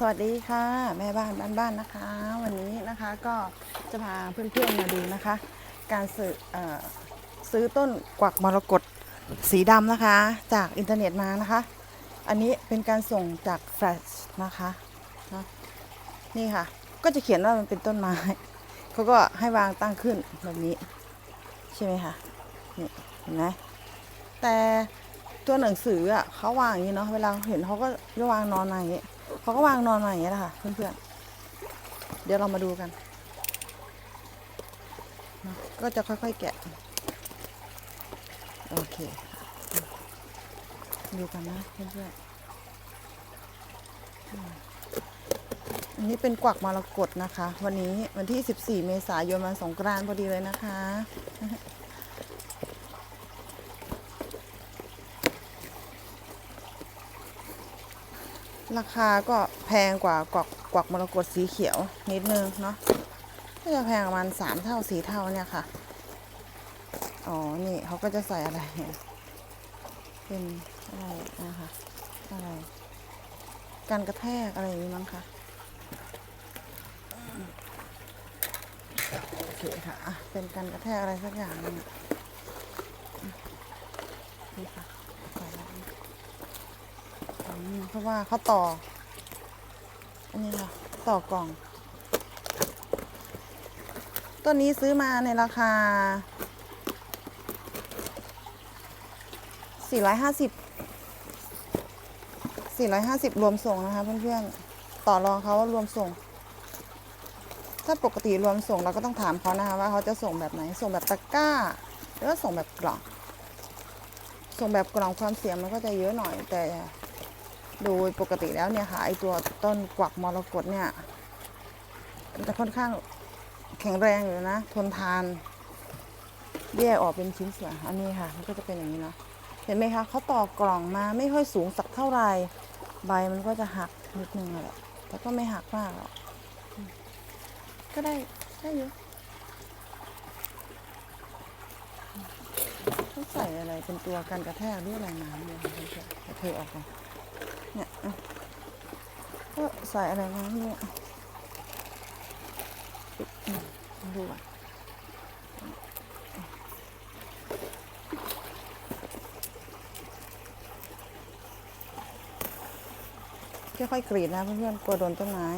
สวัสดีค่ะ แม่บ้านบ้านๆนนะคะ วันนี้นะคะก็จะพาเพื่อนๆมาดูนะคะ การซื้ออซื้อต้นกวักมรกตสีดำนะคะ จากอินเทอร์เน็ตมานะคะ อันนี้เป็นการส่งจากแฟลชนะคะนะนี่ค่ะ ก็จะเขียนว่ามันเป็นต้นไม้เขาก็ให้วางตั้งขึ้นแบบนี้ ใช่ไหมคะนี่เห็นไหมแต่ตัวหนังสืออะเขาวางอย่างนี้เนาะเวลาเห็นเขาก็จะวางนอนอย่างนี้ เขาก็วางนอนมาอย่างนี้แหละค่ะเพื่อนๆ เดี๋ยวเรามาดูกันนะก็จะค่อยๆแกะ โอเค ดูกันนะเพื่อนๆ อันนี้เป็นกวักมรกตนะคะ วันนี้วันที่ 14 เมษายนวันสงกรานต์พอดีเลยนะคะ ราคาก็แพงกว่ากวักกวักมรกตสีเขียวนิดนึงเนาะก็จะแพงประมาณสามเท่าสี่เท่าเนี่ยค่ะ อ๋อ นี่เขาก็จะใส่อะไร เป็นอะไรนะคะอะไรการกระแทกอะไรอย่างนี้มั้งคะโอเคค่ะ เป็นการกระแทกอะไรสักอย่างนึงอะอืมนี่ค่ะใส่แล้วนะอืม เพราะว่าเขาต่อ อันนี้ค่ะ ต่อกล่อง ต้นนี้ซื้อมาในราคา 450 450 รวมส่งนะคะเพื่อนๆ ต่อรองเขาว่ารวมส่ง ถ้าปกติรวมส่งเราก็ต้องถามเขานะคะว่าเขาจะส่งแบบไหน ส่งแบบตะกร้า หรือว่าส่งแบบกล่อง ส่งแบบกล่องความเสี่ยงมันก็จะเยอะหน่อยแต่ โดยปกติแล้วเนี่ยค่ะไอตัวต้นกวักมรกตเนี่ยมันจะค่อนข้างแข็งแรงอยู่นะ ทนทานแยกออกเป็นชิ้นส่วนอันนี้ค่ะมันก็จะเป็นอย่างนี้เนาะเห็นไหมคะเขาต่อกล่องมาไม่ค่อยสูงสักเท่าไหร่ใบมันก็จะหักนิดนึงแหละแต่ก็ไม่หักมากหรอกก็ได้ได้เยอะเขาใส่อะไรเป็นตัวกันกระแทกหรืออะไรมาเนี่ยค่ะเพื่อนๆจะเทออกก่อน ก็ใส่อะไรมาเนี่ยดูอะค่อยๆกรีดนะเพื่อนๆกลัวโดนต้นไม้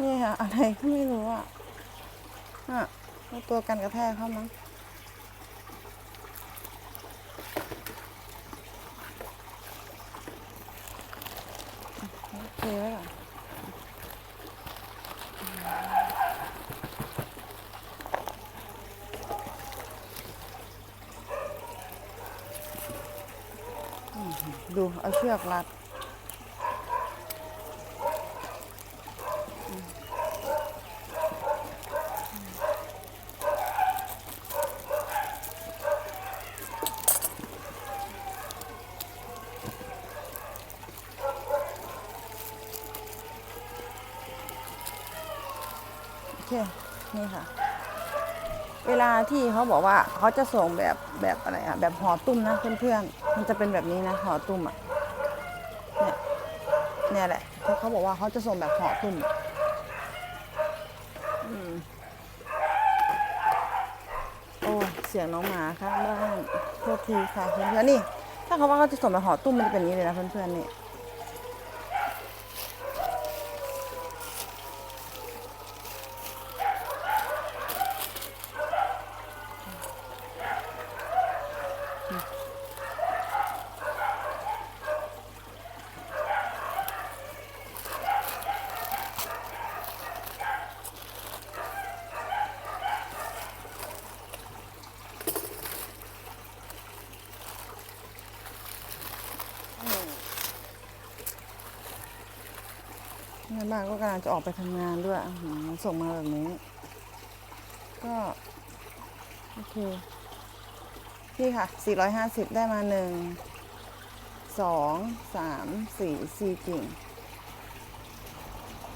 นี่ค่ะอะไรก็ไม่รู้อะอะ ตัวกันกระแทกเข้ามั้งเคไว้ก่อนดูเอาเชือกรัด คนี่ค่ะ เวลาที่เขาบอกว่าเขาจะส่งแบบแบบอะไรอะแบบห่อตุ้มนะเพื่อนๆมันจะเป็นแบบนี้นะห่อตุ้มอะเนี่ยเนี่ยแหละที่เขาบอกว่าเขาจะส่งแบบห่อตุ้มอืมโอ้เสียงน้องหมาข้างบ้านโทษทีค่ะเพื่อนๆนี่ ถ้าเขาว่าเขาจะส่งแบบห่อตุ้มมันจะเป็นอย่างนี้เลยนะเพื่อนๆนี่ แม่บ้านก็กำลังจะออกไปทำงานด้วยหือส่งมาแบบนี้ ก็โอเคพี่ค่ะ 450 ได้มาหนึ่งสองสามสี่สี่กิ่ง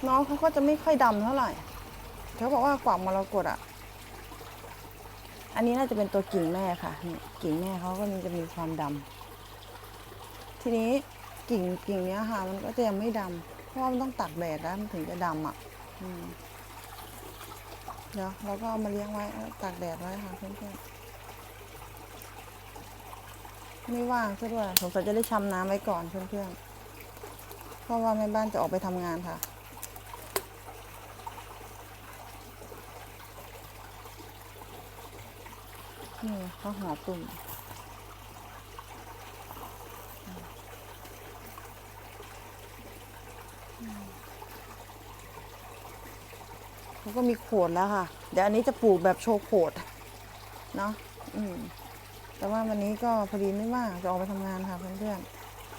น้องเขาก็จะไม่ค่อยดำเท่าไหร่ เขาบอกว่ากวามรกตอะอันนี้น่าจะเป็นตัวกิ่งแม่ค่ะ กิ่งแม่เขาก็มันจะมีความดำ ทีนี้กิ่งกิ่งเนี้ยค่ะ มันก็จะยังไม่ดำ ราะว่ามันต้องตากแดดแล้วมันถึงจะดำอะเดี๋ยวเราก็เอามาเลี้ยงไว้ตากแดดไว้ค่ะเพื่อนๆไม่ว่างซะด้วยสงสัยจะได้ชำน้ำไว้ก่อนเพื่อนๆเพราะว่าแม่บ้านจะออกไปทำงานค่ะนี่ข้าหอตุ่ม เขาก็มีโขดแล้วค่ะ เดี๋ยวอันนี้จะปลูกแบบโชว์โขดเนาะอืม แต่ว่าวันนี้ก็พอดีไม่ว่างจะออกไปทำงานค่ะเพื่อน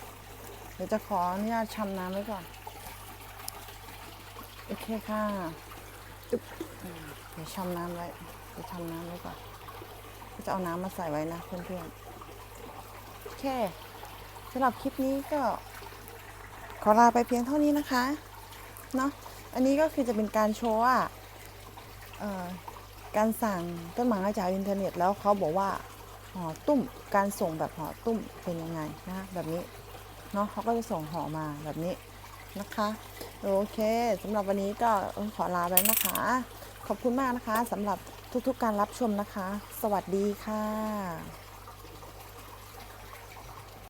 ๆเดี๋ยวจะขออนุญาตชำน้ำไว้ก่อนโอเคค่ะตึ๊บเดี๋ยวชำน้ำไว้เดี๋ยวชำน้ำไว้ก่อนจะเอาน้ำมาใส่ไว้นะเพื่อนๆโอเคสำหรับคลิปนี้ก็ขอลาไปเพียงเท่านี้นะคะ เนาะ อันนี้ก็คือจะเป็นการโชว์ว่าการสั่งต้นไม้จากอินเทอร์เน็ตแล้วเขาบอกว่าห่อตุ้มการส่งแบบห่อตุ้มเป็นยังไงนะแบบนี้เนาะเขาก็จะส่งห่อมาแบบนี้นะคะโอเคสำหรับวันนี้ก็ขอลาไปนะคะ ขอบคุณมากนะคะสำหรับทุกๆการรับชมนะคะ สวัสดีค่ะ